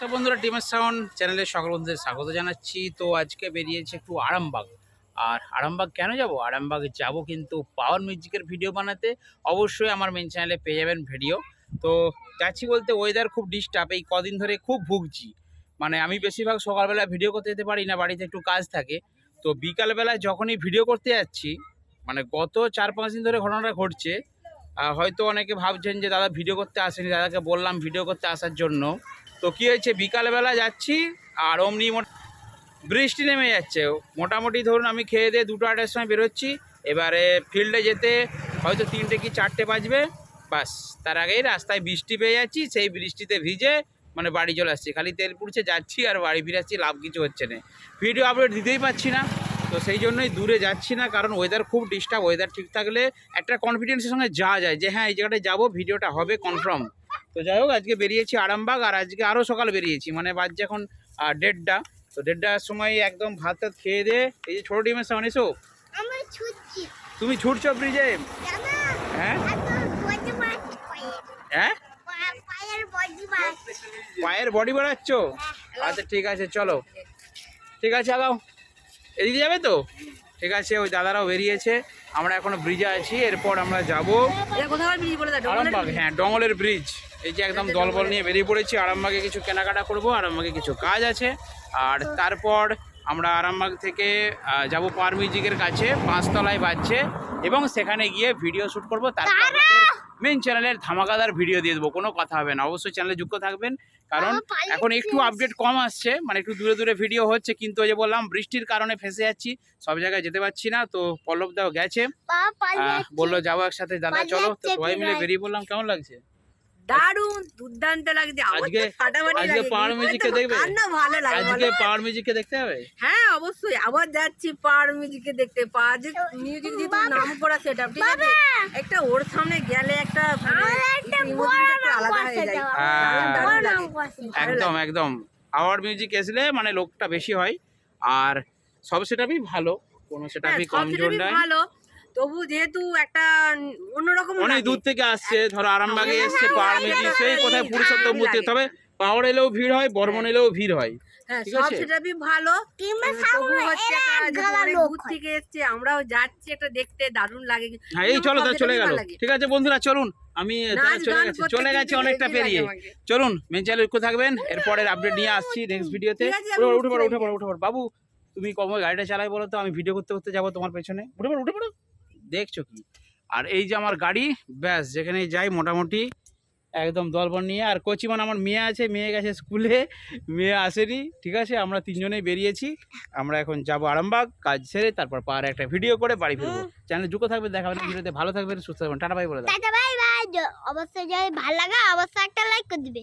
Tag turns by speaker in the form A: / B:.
A: তো বন্ধুরা টিমের সাউন্ড চ্যানেলে সকল বন্ধুদের স্বাগত জানাচ্ছি। তো আজকে বেরিয়েছে একটু আরামবাগ। আর আরামবাগ কেন যাব? আরামবাগ যাব কিন্তু পাওয়ার মিউজিকের ভিডিও বানাতে। অবশ্যই আমার মেন চ্যানেলে পেয়ে যাবেন ভিডিও তো যাচ্ছি বলতে ওয়েদার খুব ডিস্টার্ব এই কদিন ধরে খুব ভুগছি। মানে আমি বেশিরভাগ সকালবেলা ভিডিও করতে যেতে পারি না, বাড়িতে একটু কাজ থাকে। তো বিকালবেলায় যখনই ভিডিও করতে যাচ্ছি মানে গত চার পাঁচ দিন ধরে ঘটনাটা ঘটছে। হয়তো অনেকে ভাবছেন যে, দাদা ভিডিও করতে আসেনি। দাদাকে বললাম ভিডিও করতে আসার জন্য। তো কী হয়েছে? বিকালবেলা যাচ্ছি আর অমনি বৃষ্টি নেমে যাচ্ছে। মোটামুটি ধরুন আমি খেয়ে দিয়ে দুটো আড়াইটার সময় বেরোচ্ছি। এবারে ফিল্ডে যেতে হয়তো তিনটে কি চারটে বাজবে। বাস, তার আগেই রাস্তায় বৃষ্টি পেয়ে যাচ্ছি, সেই বৃষ্টিতে ভিজে মানে বাড়ি চলে আসছি। খালি তেল পুড়ছে, যাচ্ছি আর বাড়ি ফিরাচ্ছি লাভ কিছু হচ্ছে না। ভিডিও আপলোড দিতেই পারছি না। তো সেই জন্যই দূরে যাচ্ছি না, কারণ ওয়েদার খুব ডিস্টার্ব ওয়েদার ঠিক থাকলে একটা কনফিডেন্সের সঙ্গে যাওয়া যায় যে হ্যাঁ এই জায়গাটায় যাব, ভিডিওটা হবে কনফার্ম তো যাই হোক আজকে বেরিয়েছি আরামবাগ আর আজকে আরও সকালে বেরিয়েছি। মানে বাজছে এখন দেড়টা। তো দেড়টার সময় একদম ভাত টাত খেয়ে দিয়ে এই যে ছোটো ডিমের সামনে এসো। তুমি ছুটছো ব্রিজে? হ্যাঁ? হ্যাঁ?
B: পায়ের বডি মাছ
A: বাড়াচ্ছ আচ্ছা ঠিক আছে চলো। ঠিক আছে আগাও। এদিকে যাবে তো? ঠিক আছে ওই দাদারাও বেরিয়েছে। আমরা এখনও ব্রিজে আছি এরপর আমরা যাব।
C: এটা কোথাকার ব্রিজ বলে দাও
A: আরামবাগ হ্যাঁ ডঙ্গলের ব্রিজ। এই যে একদম দলবল নিয়ে বেরিয়ে পড়েছি আরামবাগে কিছু কেনাকাটা করব আরামবাগে কিছু কাজ আছে। আর তারপর আমরা আরামবাগ থেকে যাব পার মিউজিকের কাছে পাঁচতলায় বাজছে এবং সেখানে গিয়ে ভিডিও শ্যুট করব তারপর আমাদের মেন চ্যানেলের ধামাকাদার ভিডিও দিয়ে দেবো কোনো কথা হবে না অবশ্যই চ্যানেলে যুক্ত থাকবেন কারণ এখন একটু আপডেট কম আসছে মানে একটু দূরে দূরে ভিডিও হচ্ছে কিন্তু ওই যে বললাম বৃষ্টির কারণে ফেসে যাচ্ছি সব জায়গায় যেতে পারছি না তো পল্লব দাও গেছে বলল যাব একসাথে দাদা চলো তো সবাই মিলে বেরিয়ে পড়লাম কেমন লাগছে?
C: দারুণ দুর্দান্ত লাগছে।
A: আজকে-
C: ফাটাফাটি
A: আজকে পাওয়ার
C: কি
A: মিউজিককে দেখবে?
C: না ভালো লাগে
A: আজকে? পাওয়ার মিউজিককে দেখতে হবে?
C: হ্যাঁ অবশ্যই। আবার যাচ্ছি পাওয়ার মিউজিকে দেখতে। পাওয়ার মিউজিক যেহেতু নাম করা সেটা ঠিক আছে? একটা ওর সামনে গেলে একটা মানে
B: একটা বড় নাম
C: আলাদা
B: আছে
C: হয়ে। যায়।
A: হ্যাঁ। একদম একদম। পাওয়ার মিউজিক আসলে মানে লোকটা বেশি হয়। আর সব সেটাপই ভালো। কোনো
C: হ্যাঁ,
A: সেটাপই
C: সব
A: কম জোর
C: সেটাই
A: নাই
C: ভালো। তবু যেহেতু একটা অন্যরকম
A: অনেক দূর থেকে আসছে ধরো আরামবাগে
C: হ্যাঁ,
A: এসছে পাওয়ার
C: হ্যাঁ, হ্যাঁ,
A: সেই কোথায় পুরুষোত্তম মূর্তি তবে পাওয়ার এলেও ভিড় হয় বর্মন এলেও ভিড় হয়।
C: সব ভালো। থেকে এসছে আমরাও যাচ্ছি একটা দেখতে দারুণ লাগে।
A: হ্যাঁ এই চলো তাহলে চলে গেল। ঠিক আছে বন্ধুরা চলুন আমি চলে গেছি। চলে গেছে অনেকটা পেরিয়ে। চলুন মেন চ্যানেল ঐক্য থাকবেন? এরপরের আপডেট নিয়ে আসছি নেক্সট ভিডিওতে। উঠে পড়ো, উঠে পড়ো উঠে পড়ো। বাবু তুমি কম গাড়িটা চালাই বলো তো? আমি ভিডিও করতে করতে যাব তোমার পেছনে। উঠে পড়ো উঠে পড়ো। দেখছ কি? আর এই যে আমার গাড়ি ব্যাস যেখানে যাই মোটামুটি একদম দলবল নিয়ে। আর কচিমান আমার মেয়ে আছে মেয়ে গেছে স্কুলে মেয়ে আসেনি ঠিক আছে? আমরা তিনজনেই বেরিয়েছি। আমরা এখন যাব আরামবাগ কাজ সেরে তারপর পাহাড়ে একটা ভিডিও করে বাড়ি ফিরবো। চ্যানেলে যুক্ত থাকবে দেখাবেন ভিডিওতে। ভালো থাকবেন সুস্থ থাকবেন। টাটা বাই বলে দাও।
B: অবশ্যই যদি ভালো লাগে অবশ্যই একটা লাইক করে দিবে।